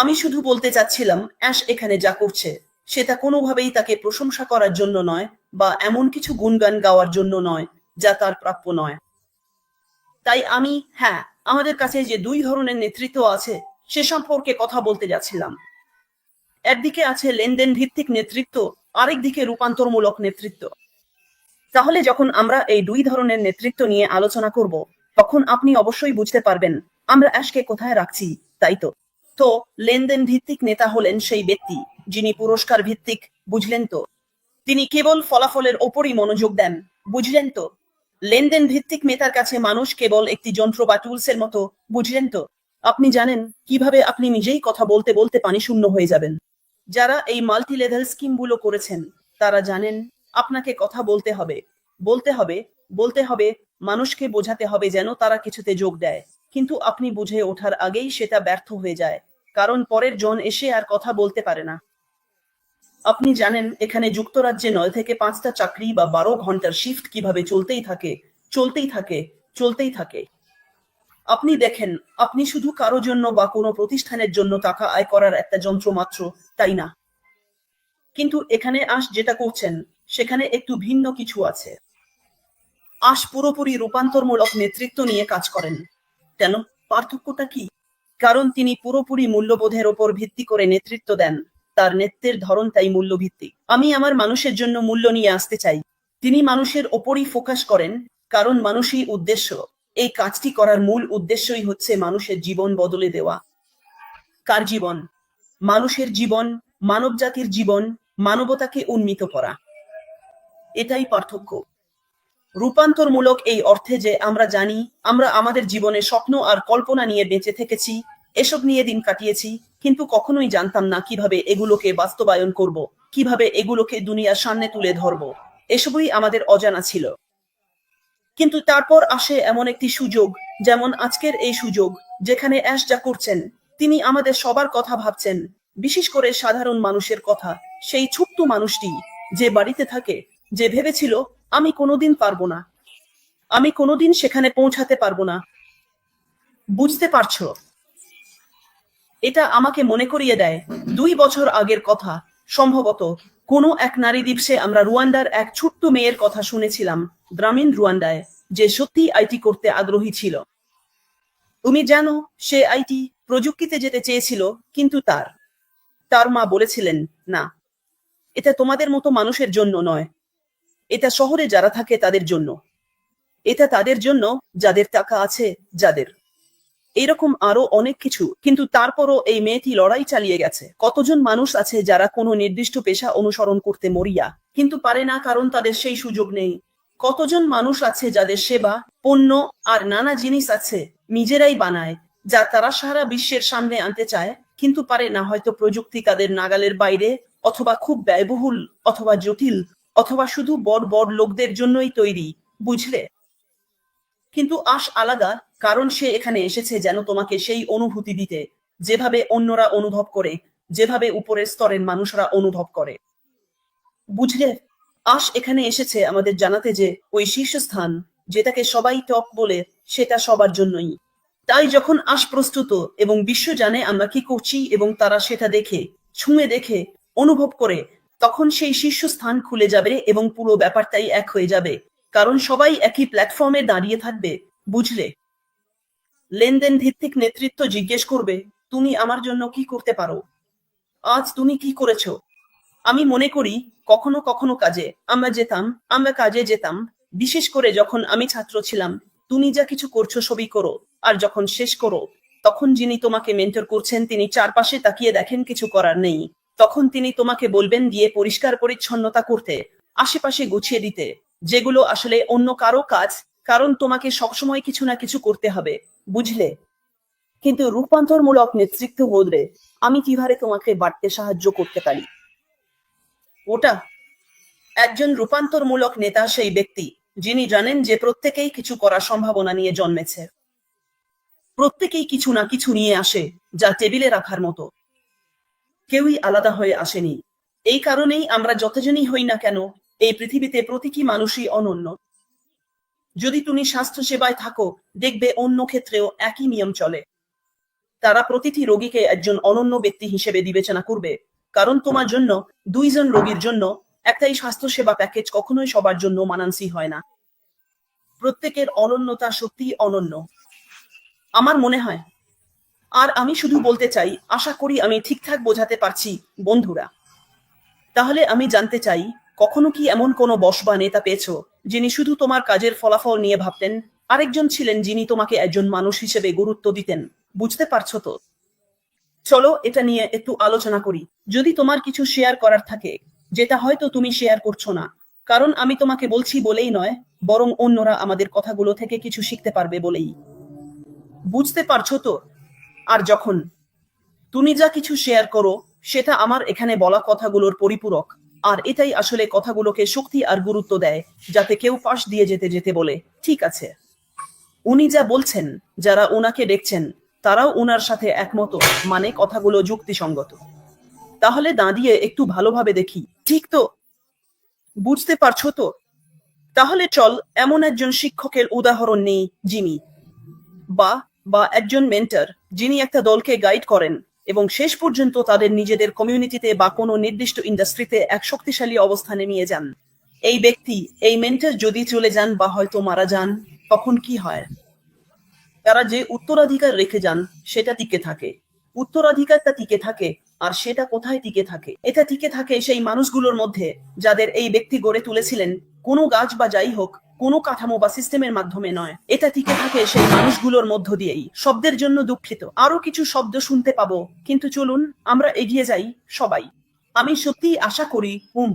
আমি শুধু বলতে চাচ্ছিলাম, অ্যাশ এখানে যা করছে, সেটা কোনোভাবেই তাকে প্রশংসা করার জন্য নয় বা এমন কিছু গুণগান গাওয়ার জন্য নয়, যা তার প্রাপ্য নয়। তাই আমি হ্যাঁ আমাদের কাছে যে দুই ধরনের নেতৃত্ব আছে, সে সম্পর্কে কথা বলতে যাচ্ছিলাম। একদিকে আছে লেনদেন ভিত্তিক নেতৃত্ব, আরেক দিকে রূপান্তরমূলক নেতৃত্ব। তাহলে যখন আমরা এই দুই ধরনের নেতৃত্ব নিয়ে আলোচনা করব, তখন আপনি অবশ্যই বুঝতে পারবেন, আমরা অ্যাশকে কোথায় রাখছি, তাই তো? তো লেনদেন ভিত্তিক নেতা হলেন সেই ব্যক্তি, যিনি পুরস্কার ভিত্তিক বুঝলেন তো? তিনি কেবল ফলাফলের ওপরই মনোযোগ দেন, বুঝলেন তো? লেনদেন ভিত্তিক নেতার কাছে মানুষ কেবল একটি যন্ত্র বা টুলসের মতো, বুঝলেন তো? আপনি জানেন, কীভাবে আপনি নিজেই কথা বলতে বলতে পানি শূন্য হয়ে যাবেন। যারা এই মাল্টি লেভেল স্কিমগুলো করেছেন, তারা জানেন, আপনাকে কথা বলতে হবে বলতে হবে বলতে হবে, মানুষকে বোঝাতে হবে যেন তারা কিছুতে যোগ দেয়। কিন্তু আপনি বুঝে ওঠার আগেই সেটা ব্যর্থ হয়ে যায়। কারণ পরের জন এসে আর কথা বলতে পারে না। আপনি জানেন, এখানে যুক্তরাজ্যে নয় থেকে পাঁচটা চাকরি বা বারো ঘণ্টার শিফট কীভাবে চলতেই থাকে চলতেই থাকে চলতেই থাকে। আপনি দেখেন, আপনি শুধু কারও জন্য বা কোনো প্রতিষ্ঠানের জন্য টাকা আয় করার একটা যন্ত্র মাত্র, তাই না? কিন্তু এখানে আশ যেটা করছেন, সেখানে একটু ভিন্ন কিছু আছে। আশ পুরোপুরি রূপান্তরমূলক নেতৃত্ব নিয়ে কাজ করেন। কেন? পার্থক্যটা কি? কারণ তিনি পুরোপুরি মূল্যবোধের ওপর ভিত্তি করে নেতৃত্ব দেন। তার নেতৃত্বের ধরন তাই মূল্যভিত্তিক। আমি আমার মানুষের জন্য মূল্য নিয়ে আসতে চাই। তিনি মানুষের ওপরই ফোকাস করেন, কারণ মানুষই উদ্দেশ্য। এই কাজটি করার মূল উদ্দেশ্যই হচ্ছে মানুষের জীবন বদলে দেওয়া। কার জীবন? মানুষের জীবন, মানবজাতির জীবন, মানবতাকে উন্নীত করা। এটাই পার্থক্য। রূপান্তরমূলক এই অর্থে যে আমরা জানি, আমরা আমাদের জীবনে স্বপ্ন আর কল্পনা নিয়ে বেঁচে থেকেছি, এসব নিয়ে দিন কাটিয়েছি, কিন্তু কখনোই জানতাম না কীভাবে এগুলোকে বাস্তবায়ন করব, কীভাবে এগুলোকে দুনিয়ার সামনে তুলে ধরব, এসবই আমাদের অজানা ছিল। কিন্তু তারপর আসে এমন একটি সুযোগ, যেমন আজকের এই সুযোগ, যেখানে অ্যাশ যা করছেন, তিনি আমাদের সবার কথা ভাবছেন, বিশেষ করে সাধারণ মানুষের কথা, সেই ছোট্ট মানুষটি যে বাড়িতে থাকে, যে ভেবেছিল আমি কোনোদিন পারব না। আমি কোনোদিন সেখানে পৌঁছাতে পারব না। বুঝতে পারছ? এটা আমাকে মনে করিয়ে দেয়, দুই বছর আগের কথা। সম্ভবত কোনো এক নারী দিবসে আমরা রুয়ান্ডার এক ছোট্ট মেয়ের কথা শুনেছিলাম, গ্রামীণ রুয়ান্ডায়, যে সত্যি আইটি করতে আগ্রহী ছিল। তুমি জানো, সে আইটি প্রযুক্তিতে যেতে চেয়েছিল, কিন্তু তার। তার মা বলেছিলেন, না, এটা তোমাদের মতো মানুষের জন্য নয়। এটা শহরে যারা থাকে তাদের জন্য। এটা তাদের জন্য, যাদের টাকা আছে যাদের। এরকম আরও অনেক কিছু, কিন্তু তারপরও এই মেয়েটি লড়াই চালিয়ে গেছে। কতজন মানুষ আছে যারা কোনো নির্দিষ্ট পেশা অনুসরণ করতে মরিয়া, কিন্তু পারে না কারণ তাদের সেই সুযোগ নেই। কতজন মানুষ আছে যাদের সেবা, পণ্য আর নানা জিনিস আছে নিজেরাই বানায়, যা তারা সারা বিশ্বের সামনে আনতে চায়, কিন্তু পারে না হয়তো প্রযুক্তি তাদের নাগালের বাইরে, অথবা খুব ব্যয়বহুল অথবা জটিল অথবা শুধু বড় বড় লোকদের জন্যই তৈরি, বুঝলে? কিন্তু আশ আলাদা কারণ সে এখানে এসেছে যেন তোমাকে সেই অনুভূতি দিতে, যেভাবে অন্যরা অনুভব করে, যেভাবে উপরের স্তরের মানুষরা অনুভব করে। বুঝলে? আশ এখানে এসেছে আমাদের জানাতে যে, ওই শীর্ষস্থান, যেটাকে সবাই টপ বলে, সেটা সবার জন্যই। তাই যখন আশ প্রস্তুত এবং বিশ্ব জানে আমরা কি করছি এবং তারা সেটা দেখে, ছুঁয়ে দেখে, অনুভব করে তখন সেই শীর্ষস্থান খুলে যাবে এবং পুরো ব্যাপারটাই এক হয়ে যাবে। কারণ সবাই একই প্ল্যাটফর্মে দাঁড়িয়ে থাকবে, বুঝলে? লেনদেন ভিত্তিক নেতৃত্ব জিজ্ঞেস করবে, তুমি আমার জন্য কি করতে পারো? আজ তুমি কি করেছ? আমি মনে করি, কখনো কখনো কাজে আমরা যেতাম, আমরা কাজে যেতাম। বিশেষ করে যখন আমি ছাত্র ছিলাম, তুমি যা কিছু করছ সবই করো, আর যখন শেষ করো, তখন যিনি তোমাকে মেন্টর করছেন, তিনি চারপাশে তাকিয়ে দেখেন কিছু করার নেই। তখন তিনি তোমাকে বলবেন দিয়ে পরিষ্কার পরিচ্ছন্নতা করতে, আশেপাশে গুছিয়ে দিতে, যেগুলো আসলে অন্য কারও কাজ, কারণ তোমাকে সবসময় কিছু না কিছু করতে হবে, বুঝলে? কিন্তু রূপান্তরমূলক নেতৃত্ব বদলে আমি কীভাবে তোমাকে বাড়তে সাহায্য করতে পারি? ওটা, একজন রূপান্তরমূলক নেতা সেই ব্যক্তি, যিনি জানেন যে প্রত্যেকেই কিছু করার সম্ভাবনা নিয়ে জন্মেছে। প্রত্যেকেই কিছু না কিছু নিয়ে আসে, যা টেবিলে রাখার মতো। কেউই আলাদা হয়ে আসেনি। এই কারণেই আমরা যতজনই হই না কেন, এই পৃথিবীতে প্রতিটি মানুষই অনন্য। যদি তুমি স্বাস্থ্য সেবায় থাকো, দেখবে অন্য ক্ষেত্রেও একই নিয়ম চলে। তারা প্রতিটি রোগীকে একজন অনন্য ব্যক্তি হিসেবে বিবেচনা করবে। কারণ তোমার জন্য, দুইজন রোগীর জন্য একটাই স্বাস্থ্যসেবা প্যাকেজ কখনোই সবার জন্য মানানসি হয় না। প্রত্যেকের অনন্যতা সত্যি অনন্য। আমার মনে হয় আর আমি শুধু বলতে চাই, আশা করি আমি ঠিকঠাক বোঝাতে পারছি, বন্ধুরা। তাহলে আমি জানতে চাই, কখনো কি এমন কোনো বস বা নেতা পেয়েছ, যিনি শুধু তোমার কাজের ফলাফল নিয়ে ভাবতেন? আরেকজন ছিলেন যিনি তোমাকে একজন মানুষ হিসেবে গুরুত্ব দিতেন। বুঝতে পারছ তো? চলো এটা নিয়ে একটু আলোচনা করি। যদি তোমার কিছু শেয়ার করার থাকে, যেটা হয়তো তুমি শেয়ার করছ না, কারণ আমি তোমাকে বলছি বলেই নয়, বরং অন্যরা আমাদের কথাগুলো থেকে কিছু শিখতে পারবে বলেই। বুঝতে পারছ তো? আর যখন তুমি যা কিছু শেয়ার করো, সেটা আমার এখানে বলা কথাগুলোর পরিপূরক। আর এটাই আসলে কথাগুলোকে শক্তি আর গুরুত্ব দেয়, যাতে কেউ পাশ দিয়ে যেতে যেতে বলে, ঠিক আছে। উনি যা বলছেন, যারা ওনাকে দেখছেন, তারাও উনার সাথে একমত মানে কথাগুলো যুক্তিসঙ্গত। তাহলে দাঁড়িয়ে একটু ভালোভাবে দেখি। ঠিক তো? বুঝতে পারছ তো? তাহলে চল, এমন একজন শিক্ষকের উদাহরণ নেই জিমি বা বা একজন মেন্টর যিনি একটা দলকে গাইড করেন এবং শেষ পর্যন্ত তাদের নিজেদের কমিউনিটিতে বা কোনো নির্দিষ্ট ইন্ডাস্ট্রিতে এক শক্তিশালী অবস্থানে নিয়ে যান। এই ব্যক্তি, এই মেন্টর যদি চলে যান বা হয়তো মারা যান, তখন কি হয়? তারা যে উত্তরাধিকার রেখে যান, সেটা টিকে থাকে। উত্তরাধিকারটা টিকে থাকে আর সেটা কোথায় টিকে থাকে? এটা টিকে থাকে সেই মানুষগুলোর মধ্যে, যাদের এই ব্যক্তি গড়ে তুলেছিলেন। কোনো গাছ বা যাই হোক কোনো কাঠামো বা সিস্টেমের মাধ্যমে নয়। এটা টিকে থাকে সেই মানুষগুলোর মধ্য দিয়েই। শব্দের জন্য দুঃখিত। আরও কিছু শব্দ শুনতে পাবো। কিন্তু চলুন, আমরা এগিয়ে যাই সবাই। আমি সত্যিই আশা করি হুম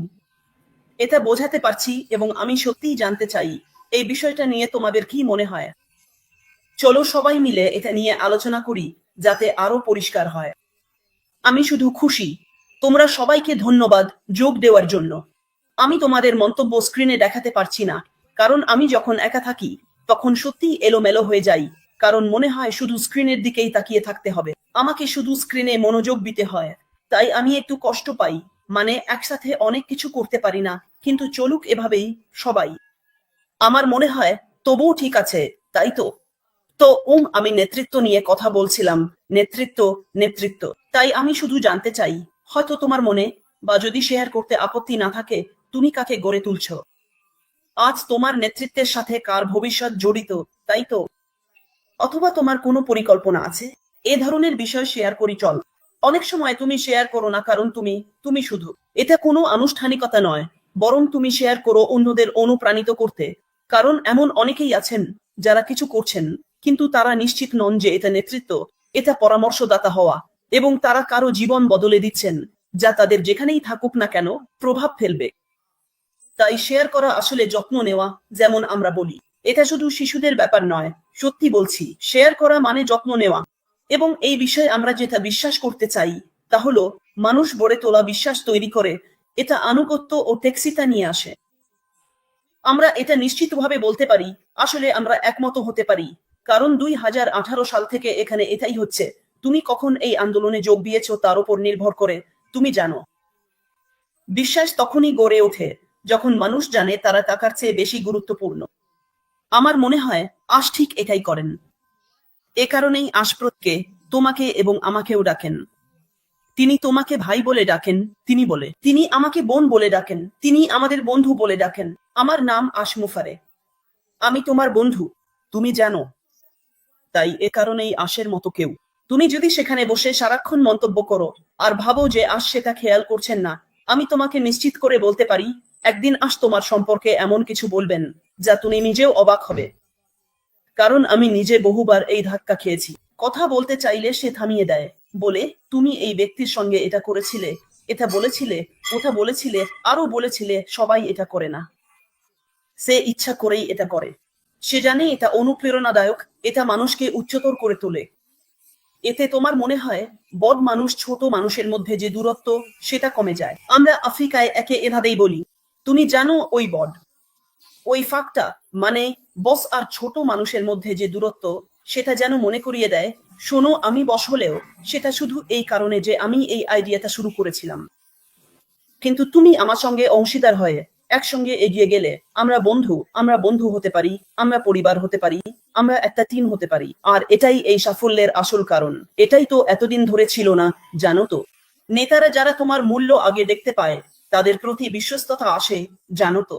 এটা বোঝাতে পারছি এবং আমি সত্যিই জানতে চাই, এই বিষয়টা নিয়ে তোমাদের কি মনে হয়? চলো সবাই মিলে এটা নিয়ে আলোচনা করি, যাতে আরও পরিষ্কার হয়। আমি শুধু খুশি। তোমরা সবাইকে ধন্যবাদ যোগ দেওয়ার জন্য। আমি তোমাদের মন্তব্য স্ক্রিনে দেখাতে পারছি না। কারণ আমি যখন একা থাকি, তখন সত্যি এলোমেলো হয়ে যাই, কারণ মনে হয় শুধু স্ক্রিনের দিকেই তাকিয়ে থাকতে হবে। আমাকে শুধু স্ক্রিনে মনোযোগ দিতে হয়, তাই আমি একটু কষ্ট পাই মানে একসাথে অনেক কিছু করতে পারি না, কিন্তু চলুক এভাবেই সবাই। আমার মনে হয়, তবুও ঠিক আছে, তাই তো? তো, উম, আমি নেতৃত্ব নিয়ে কথা বলছিলাম, নেতৃত্ব নেতৃত্ব। তাই আমি শুধু জানতে চাই, হয়তো তোমার মনে বা যদি শেয়ার করতে আপত্তি না থাকে, তুমি কাকে গড়ে তুলছ? আজ তোমার নেতৃত্বের সাথে কার ভবিষ্যৎ জড়িত, তাই তো? অথবা তোমার কোনো পরিকল্পনা আছে? এ ধরনের বিষয় শেয়ার করি, চল। অনেক সময় তুমি শেয়ার করো না, কারণ তুমি তুমি শুধু। এটা কোনো আনুষ্ঠানিকতা নয়, বরং তুমি শেয়ার করো অন্যদের অনুপ্রাণিত করতে। কারণ এমন অনেকেই আছেন যারা কিছু করছেন, কিন্তু তারা নিশ্চিত নন যে এটা নেতৃত্ব, এটা পরামর্শদাতা হওয়া, এবং তারা কারও জীবন বদলে দিচ্ছেন, যা তাদের যেখানেই থাকুক না কেন প্রভাব ফেলবে। তাই শেয়ার করা আসলে যত্ন নেওয়া, যেমন আমরা বলি। এটা শুধু শিশুদের ব্যাপার নয়, সত্যি বলছি শেয়ার করা মানে যত্ন নেওয়া। এবং এই বিষয়ে আমরা যেটা বিশ্বাস করতে চাই, তা হলো, মানুষ গড়ে তোলা বিশ্বাস তৈরি করে, এটা আনুগত্য ও টেক্সিতা নিয়ে আসে। আমরা এটা নিশ্চিতভাবে বলতে পারি, আসলে আমরা একমত হতে পারি, কারণ দুই হাজার আঠারো সাল থেকে এখানে এটাই হচ্ছে, তুমি কখন এই আন্দোলনে যোগ দিয়েছ তার উপর নির্ভর করে, তুমি জানো। বিশ্বাস তখনই গড়ে ওঠে যখন মানুষ জানে তারা টাকার চেয়ে বেশি গুরুত্বপূর্ণ। আমার মনে হয়, আশ ঠিক এটাই করেন। এ কারণেই আশপ্রতকে তোমাকে এবং আমাকেও ডাকেন। তিনি তোমাকে ভাই বলে ডাকেন, তিনি বলে। তিনি আমাকে বোন বলে ডাকেন, তিনি আমাদের বন্ধু বলে ডাকেন। আমার নাম আশমুফারে আমি তোমার বন্ধু, তুমি জানো। তাই এ কারণেই আশের মতো কেউ। তুমি যদি সেখানে বসে সারাক্ষণ মন্তব্য করো, আর ভাবো যে আশ সেটা খেয়াল করছেন না, আমি তোমাকে নিশ্চিত করে বলতে পারি একদিন আশ তোমার সম্পর্কে এমন কিছু বলবেন যা তুমি নিজেও অবাক হবে। কারণ আমি নিজে বহুবার এই ধাক্কা খেয়েছি। কথা বলতে চাইলে সে থামিয়ে দেয়। বলে, তুমি এই ব্যক্তির সঙ্গে এটা করেছিলে, এটা বলেছিলে, ওটা বলেছিলে আরও বলেছিলে, সবাই এটা করে না। সে ইচ্ছা করেই এটা করে। সে জানে এটা অনুপ্রেরণাদায়ক, এটা মানুষকে উচ্চতর করে তোলে। এতে তোমার মনে হয় বদ মানুষ ছোট মানুষের মধ্যে যে দূরত্ব, সেটা কমে যায়। আমরা আফ্রিকায় একে এভাবেই বলি। তুমি জানো ওই বড ওই ফাঁকটা মানে বস আর ছোট মানুষের মধ্যে যে দূরত্ব, সেটা যেন মনে করিয়ে দেয়, শোনো আমি বস হলেও সেটা শুধু এই কারণে যে আমি এই আইডিয়াটা শুরু করেছিলাম। কিন্তু তুমি আমার সঙ্গে অংশীদার হয়ে একসঙ্গে এগিয়ে গেলে, আমরা বন্ধু আমরা বন্ধু হতে পারি, আমরা পরিবার হতে পারি, আমরা একটা টিম হতে পারি। আর এটাই এই সাফল্যের আসল কারণ। এটাই তো এতদিন ধরে ছিল না, জানো তো। নেতারা যারা তোমার মূল্য আগে দেখতে পায় তাদের প্রতি বিশ্বস্ততা আসে, জানো তো।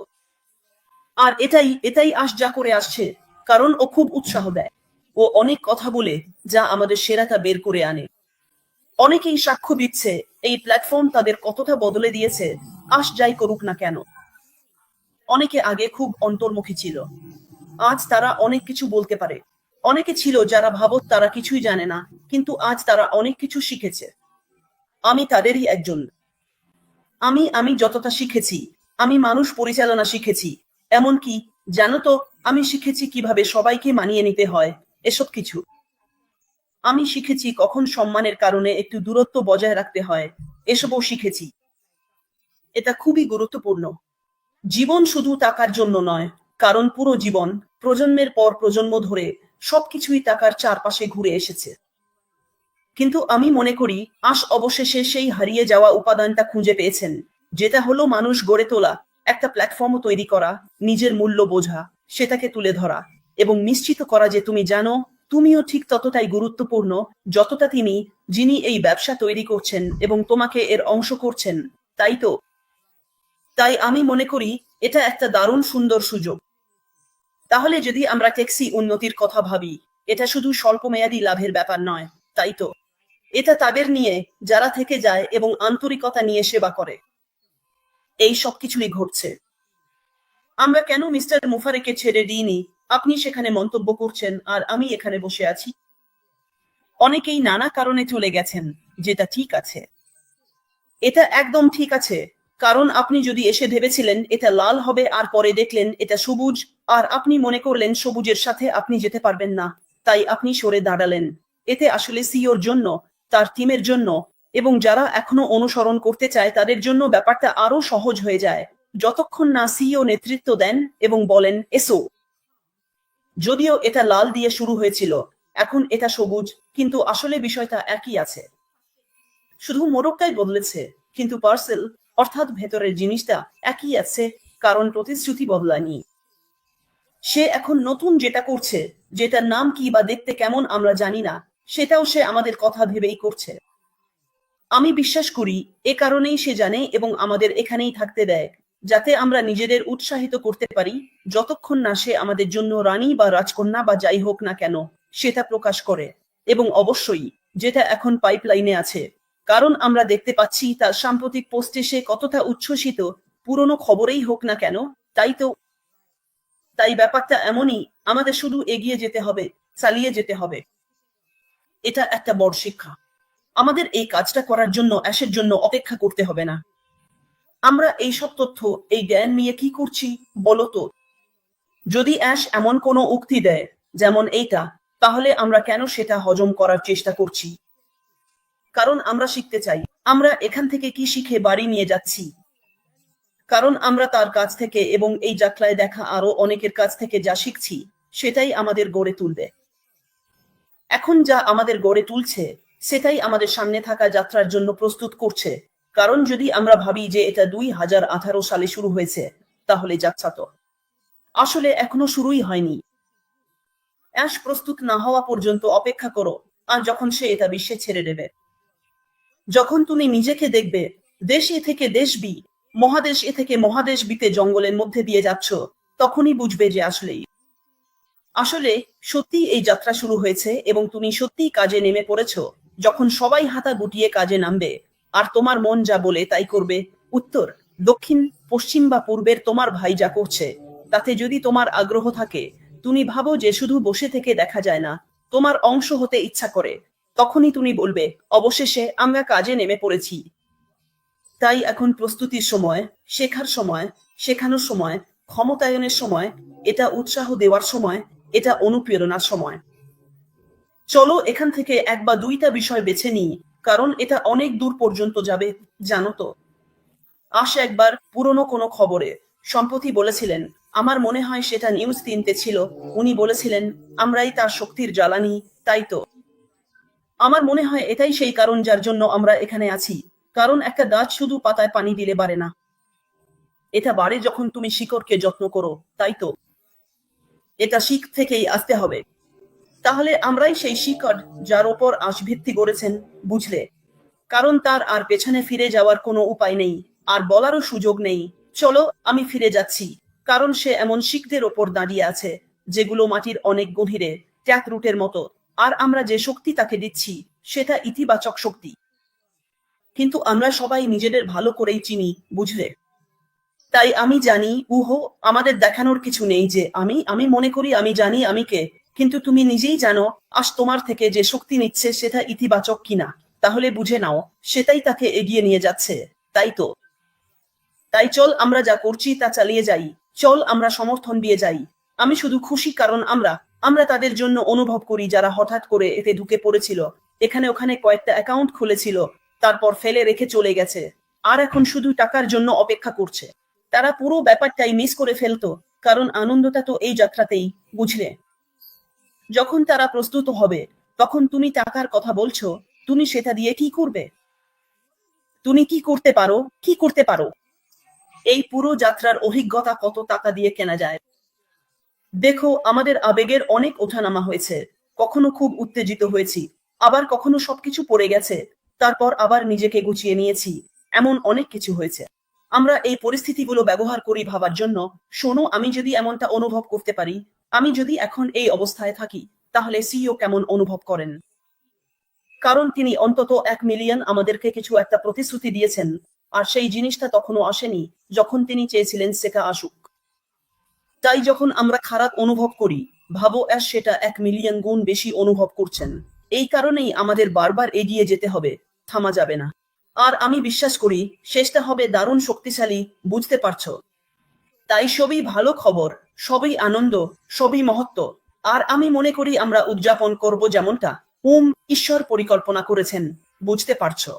আর এটাই এটাই আশ যা করে আসছে, কারণ ও খুব উৎসাহ দেয়। ও অনেক কথা বলে যা আমাদের সেরাটা বের করে আনে। অনেকেই সাক্ষ্য দিচ্ছে, এই প্ল্যাটফর্ম তাদের কতটা বদলে দিয়েছে, আশ যাই করুক না কেন। অনেকে আগে খুব অন্তর্মুখী ছিল। আজ তারা অনেক কিছু বলতে পারে। অনেকে ছিল যারা ভাবত তারা কিছুই জানে না, কিন্তু আজ তারা অনেক কিছু শিখেছে। আমি তাদেরই একজন। আমি আমি যতটা শিখেছি, আমি মানুষ পরিচালনা শিখেছি, এমনকি জানো তো, আমি শিখেছি কীভাবে সবাইকে মানিয়ে নিতে হয়, এসব কিছু। আমি শিখেছি কখন সম্মানের কারণে একটু দূরত্ব বজায় রাখতে হয়, এসবও শিখেছি। এটা খুবই গুরুত্বপূর্ণ। জীবন শুধু টাকার জন্য নয়, কারণ পুরো জীবন প্রজন্মের পর প্রজন্ম ধরে সবকিছুই টাকার চারপাশে ঘুরে এসেছে। কিন্তু আমি মনে করি, আশ অবশেষে সেই হারিয়ে যাওয়া উপাদানটা খুঁজে পেয়েছেন, যেটা হলো মানুষ গড়ে তোলা, একটা প্ল্যাটফর্ম তৈরি করা, নিজের মূল্য বোঝা, সেটাকে তুলে ধরা এবং নিশ্চিত করা যে তুমি জানো, তুমিও ঠিক ততটাই গুরুত্বপূর্ণ, যতটা তিনি, যিনি এই ব্যবসা তৈরি করছেন এবং তোমাকে এর অংশ করছেন, তাই তো? তাই আমি মনে করি, এটা একটা দারুণ সুন্দর সুযোগ। তাহলে যদি আমরা ট্যাক্সি উন্নতির কথা ভাবি, এটা শুধু স্বল্পমেয়াদী লাভের ব্যাপার নয়, তাই তো? এটা তাদের নিয়ে, যারা থেকে যায় এবং আন্তরিকতা নিয়ে সেবা করে। এই সব কিছুই ঘটছে। আমরা কেন মিস্টার মুফারেকে ছেড়ে দিইনি? আপনি সেখানে মন্তব্য করছেন আর আমি এখানে বসে আছি। অনেকেই নানা কারণে চলে গেছেন, যেটা ঠিক আছে। এটা একদম ঠিক আছে, কারণ আপনি যদি এসে ভেবেছিলেন এটা লাল হবে আর পরে দেখলেন এটা সবুজ, আর আপনি মনে করলেন সবুজের সাথে আপনি যেতে পারবেন না, তাই আপনি সরে দাঁড়ালেন। এতে আসলে সিওর জন্য তার টিমের জন্য এবং যারা এখনও অনুসরণ করতে চায় তাদের জন্য ব্যাপারটা আরও সহজ হয়ে যায়। যতক্ষণ না সিইও নেতৃত্ব দেন এবং বলেন, এসো। যদিও এটা লাল দিয়ে শুরু হয়েছিল, এখন এটা সবুজ, কিন্তু আসলে বিষয়টা একই আছে। শুধু মোড়কটাই বদলেছে, কিন্তু পার্সেল, অর্থাৎ ভেতরের জিনিসটা একই আছে, কারণ প্রতিশ্রুতি বদলায়নি। সে এখন নতুন যেটা করছে, যেটার নাম কি বা দেখতে কেমন আমরা জানি না সেটাও সে আমাদের কথা ভেবেই করছে। আমি বিশ্বাস করি, এ কারণেই সে জানে এবং আমাদের এখানেই থাকতে দেয়, যাতে আমরা নিজেদের উৎসাহিত করতে পারি, যতক্ষণ না সে আমাদের জন্য রানী বা রাজকন্যা বা যাই হোক না কেন, সেটা প্রকাশ করে। এবং অবশ্যই, যেটা এখন পাইপলাইনে আছে, কারণ আমরা দেখতে পাচ্ছি তার সাম্প্রতিক পোস্টে সে কতটা উচ্ছ্বসিত, পুরনো খবরেই হোক না কেন, তাই তো তাই ব্যাপারটা এমনই, আমাদের শুধু এগিয়ে যেতে হবে, চালিয়ে যেতে হবে। এটা একটা বড় শিক্ষা। আমাদের এই কাজটা করার জন্য, অ্যাশের জন্য অপেক্ষা করতে হবে না। আমরা এই সব তথ্য, এই জ্ঞান নিয়ে কি করছি বলো তো? যদি অ্যাশ এমন কোনো উক্তি দেয়, যেমন এইটা, তাহলে আমরা কেন সেটা হজম করার চেষ্টা করছি? কারণ আমরা শিখতে চাই, আমরা এখান থেকে কি শিখে বাড়ি নিয়ে যাচ্ছি? কারণ আমরা তার কাছ থেকে এবং এই যাত্রায় দেখা আরও অনেকের কাছ থেকে যা শিখছি, সেটাই আমাদের গড়ে তুলবে। এখন যা আমাদের গড়ে তুলছে, সেটাই আমাদের সামনে থাকা যাত্রার জন্য প্রস্তুত করছে। কারণ যদি আমরা ভাবি যে এটা দুই হাজার আঠারো সালে শুরু হয়েছে, তাহলে যাত্রা তো আসলে এখনও শুরুই হয়নি। অ্যাশ, প্রস্তুত না হওয়া পর্যন্ত অপেক্ষা করো, আর যখন সে এটা বিশ্বে ছেড়ে দেবে। যখন তুমি নিজেকে দেখবে, দেশ এ থেকে দেশ বি, মহাদেশ এ থেকে মহাদেশ বিতে জঙ্গলের মধ্যে দিয়ে যাচ্ছ, তখনই বুঝবে যে আসলেই আসলে সত্যি এই যাত্রা শুরু হয়েছে এবং তুমি সত্যিই কাজে নেমে পড়েছ। যখন সবাই হাতা গুটিয়ে কাজে নামবে, আর তোমার মন যা বলে তাই করবে, উত্তর, দক্ষিণ, পশ্চিম বা পূর্বের তোমার ভাই যা করছে, তাতে যদি তোমার আগ্রহ থাকে, তুমি ভাবো যে শুধু বসে থেকে দেখা যায় না, তোমার অংশ হতে ইচ্ছা করে, তখনই তুমি বলবে, অবশেষে আমরা কাজে নেমে পড়েছি। তাই এখন প্রস্তুতির সময়, শেখার সময়, শেখানোর সময়, ক্ষমতায়নের সময়, এটা উৎসাহ দেওয়ার সময় এটা অনুপ্রেরণার সময়। চলো এখান থেকে এক বা দুইটা বিষয় বেছে নিই, কারণ এটা অনেক দূর পর্যন্ত যাবে, জানো তো। আশ একবার পুরনো কোনো খবরে। সম্প্রতি বলেছিলেন, আমার মনে হয় সেটা নিউজ তিনতে ছিল। উনি বলেছিলেন, আমরাই তার শক্তির জ্বালানি, তাই তো। আমার মনে হয় এটাই সেই কারণ যার জন্য আমরা এখানে আছি। কারণ একটা গাছ শুধু পাতায় পানি দিলে বাড়ে না। এটা বাড়ে যখন তুমি শিকড়কে যত্ন করো, তাই তো। এটা শিখ থেকেই আসতে হবে। তাহলে আমরাই সেই শিকড় যার ওপর আশ ভিত্তি গড়েছেন, বুঝলে? কারণ তার আর পেছনে ফিরে যাওয়ার কোনো উপায় নেই, আর বলারও সুযোগ নেই। চলো, আমি ফিরে যাচ্ছি। কারণ সে এমন শিখদের ওপর দাঁড়িয়ে আছে, যেগুলো মাটির অনেক গভীরে, ট্যাক রুটের মতো। আর আমরা যে শক্তি তাকে দিচ্ছি, সেটা ইতিবাচক শক্তি। কিন্তু আমরা সবাই নিজেদের ভালো করেই চিনি, বুঝলে? তাই আমি জানি, উহ, আমাদের দেখানোর কিছু নেই যে আমি আমি মনে করি আমি জানি আমি কে। কিন্তু তুমি নিজেই জানো, আজ তোমার থেকে যে শক্তি নিচ্ছে সেটা ইতিবাচক কিনা। তাহলে বুঝে নাও, সেটাই তাকে এগিয়ে নিয়ে যাচ্ছে। তাই তো? তাই চল আমরা যা করছি তা চালিয়ে যাই। চল আমরা সমর্থন দিয়ে যাই। আমি শুধু খুশি কারণ আমরা আমরা তাদের জন্য অনুভব করি যারা হঠাৎ করে এতে ঢুকে পড়েছিল। এখানে ওখানে কয়েকটা অ্যাকাউন্ট খুলেছিল, তারপর ফেলে রেখে চলে গেছে। আর এখন শুধু টাকার জন্য অপেক্ষা করছে। তারা পুরো ব্যাপারটাই মিস করে ফেলতো, কারণ আনন্দটা তো এই যাত্রাতেই, বুঝলে? যখন তারা প্রস্তুত হবে, তখন তুমি টাকার কথা বলছো, তুমি সেটা দিয়ে কি করবে? তুমি কি করতে পারো? কি করতে পারো? এই পুরো যাত্রার অভিজ্ঞতা কত টাকা দিয়ে কেনা যায়? দেখো, আমাদের আবেগের অনেক ওঠানামা হয়েছে, কখনো খুব উত্তেজিত হয়েছি, আবার কখনো সবকিছু পড়ে গেছে, তারপর আবার নিজেকে গুছিয়ে নিয়েছি, এমন অনেক কিছু হয়েছে। আমরা এই পরিস্থিতিগুলো ব্যবহার করি ভাবার জন্য। শোনো, আমি যদি এমনটা অনুভব করতে পারি, আমি যদি এখন এই অবস্থায় থাকি, তাহলে সিইও কেমন অনুভব করেন? কারণ তিনি অন্তত এক মিলিয়ন আমাদেরকে কিছু একটা প্রতিশ্রুতি দিয়েছেন, আর সেই জিনিসটা তখনও আসেনি, যখন তিনি চেয়েছিলেন সেটা আসুক। তাই যখন আমরা খারাপ অনুভব করি, ভাবো অ্যাশ সেটা এক মিলিয়ন গুণ বেশি অনুভব করছেন। এই কারণেই আমাদের বারবার এগিয়ে যেতে হবে, থামা যাবে না। আর আমি বিশ্বাস করি, শেষটা হবে দারুণ শক্তিশালী, বুঝতে পারছ। তাই সবই ভালো খবর, সবই আনন্দ, সবই মহত্ব। আর আমি মনে করি আমরা উদযাপন করব যেমনটা। উম ঈশ্বর পরিকল্পনা করেছেন, বুঝতে পারছ।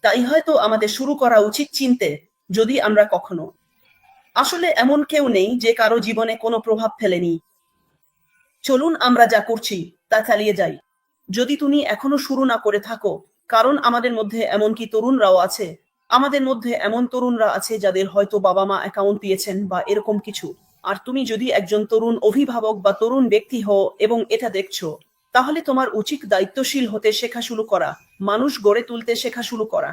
তাই হয়তো আমাদের শুরু করা উচিত চিনতে, যদি আমরা কখনো। আসলে এমন কেউ নেই যে কারও জীবনে কোনো প্রভাব ফেলেনি। চলুন আমরা যা করছি, তা চালিয়ে যাই। যদি তুমি এখনও শুরু না করে থাকো কারণ আমাদের মধ্যে এমনকি তরুণরাও আছে। আমাদের মধ্যে এমন তরুণরা আছে যাদের হয়তো বাবা মা অ্যাকাউন্ট দিয়েছেন বা এরকম কিছু। আর তুমি যদি একজন তরুণ অভিভাবক বা তরুণ ব্যক্তি হও এবং এটা দেখছ, তাহলে তোমার উচিত দায়িত্বশীল হতে শেখা শুরু করা, মানুষ গড়ে তুলতে শেখা শুরু করা।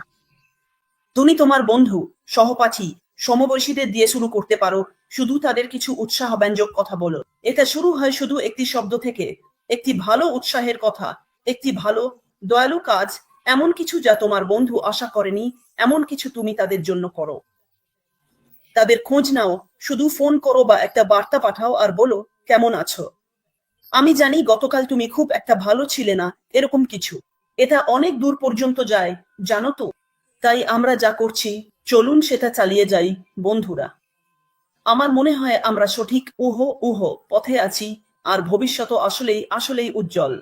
তুমি তোমার বন্ধু, সহপাঠী, সমবয়সীদের দিয়ে শুরু করতে পারো, শুধু তাদের কিছু উৎসাহ ব্যঞ্জক কথা বলো। এটা শুরু হয় শুধু একটি শব্দ থেকে, একটি ভালো উৎসাহের কথা, একটি ভালো, দয়ালু কাজ এমন কিছু যা তোমার বন্ধু আশা করেনি, এমন কিছু তুমি তাদের জন্য করো। তাদের খোঁজ নাও, শুধু ফোন করো বা একটা বার্তা পাঠাও আর বলো, কেমন আছো? আমি জানি গতকাল তুমি খুব একটা ভালো ছিলে না, এরকম কিছু। এটা অনেক দূর পর্যন্ত যায়, জানো তো? তাই আমরা যা করছি, চলুন সেটা চালিয়ে যাই, বন্ধুরা। আমার মনে হয় আমরা সঠিক উহো উহো পথে আছি, আর ভবিষ্যৎ আসলেই আসলেই উজ্জ্বল।